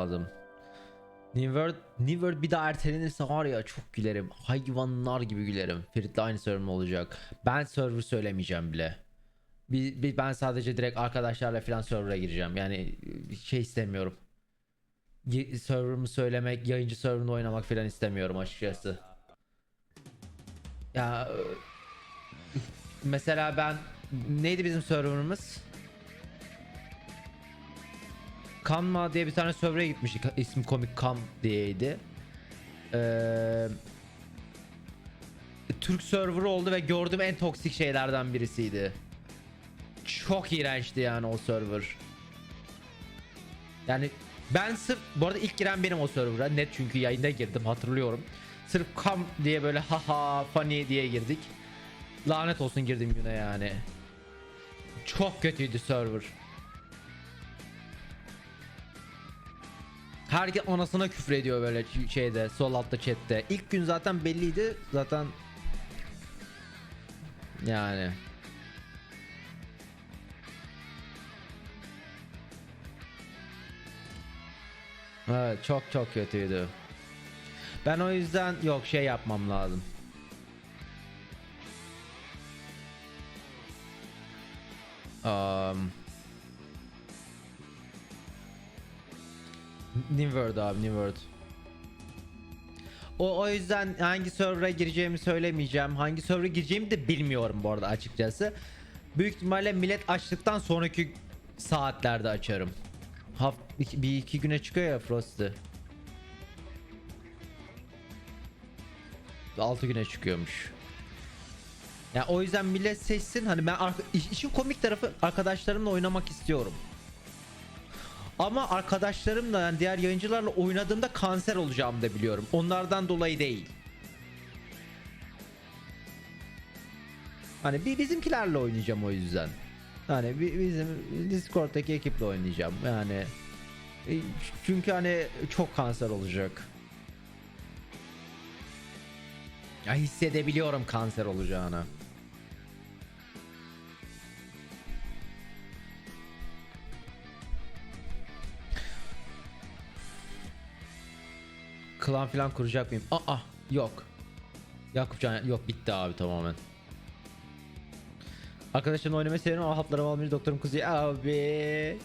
lazım. New World, bir daha ertelenirse var ya çok gülerim. Hayvanlar gibi gülerim. Ferit'le aynı server olacak. Ben server söylemeyeceğim bile. Bir, bir- ben sadece direkt arkadaşlarla falan server'a gireceğim. Yani şey istemiyorum. Server'ımı söylemek, yayıncı server'ını oynamak falan istemiyorum açıkçası. Ya mesela ben neydi bizim server'ımız? Kanma diye bir tane server'e gitmiştik. İsmi komik Kam diyeydi. Ee, Türk server'ı oldu ve gördüğüm en toksik şeylerden birisiydi. Çok iğrençti yani o server. Yani ben sırf bu arada ilk giren benim o server'a net çünkü yayında girdim hatırlıyorum. Sırf kam diye böyle haha funny diye girdik. Lanet olsun girdim güne yani. Çok kötüydü server. Herkes anasına küfür ediyor böyle şeyde sol altta chatte. İlk gün zaten belliydi. Zaten yani Evet çok çok kötüydü. Ben o yüzden yok şey yapmam lazım. Um, New World abi New World. O, o yüzden hangi server'a gireceğimi söylemeyeceğim. Hangi server'a gireceğimi de bilmiyorum bu arada açıkçası. Büyük ihtimalle millet açtıktan sonraki saatlerde açarım. Haft bir iki güne çıkıyor ya Frost'ı. 6 güne çıkıyormuş. Ya o yüzden millet seçsin. Hani ben işin komik tarafı arkadaşlarımla oynamak istiyorum. Ama arkadaşlarımla yani diğer yayıncılarla oynadığımda kanser olacağımı da biliyorum. Onlardan dolayı değil. Hani bir bizimkilerle oynayacağım o yüzden. Hani bi- bizim Discord'daki ekiple oynayacağım. Yani e, çünkü hani çok kanser olacak. Ya hissedebiliyorum kanser olacağını. Klan falan kuracak mıyım? Aa yok. Yakupcan yok bitti abi tamamen. Arkadaşlarımla oynamayı seviyorum ama haplarımı almayı doktorum kızıyor abi.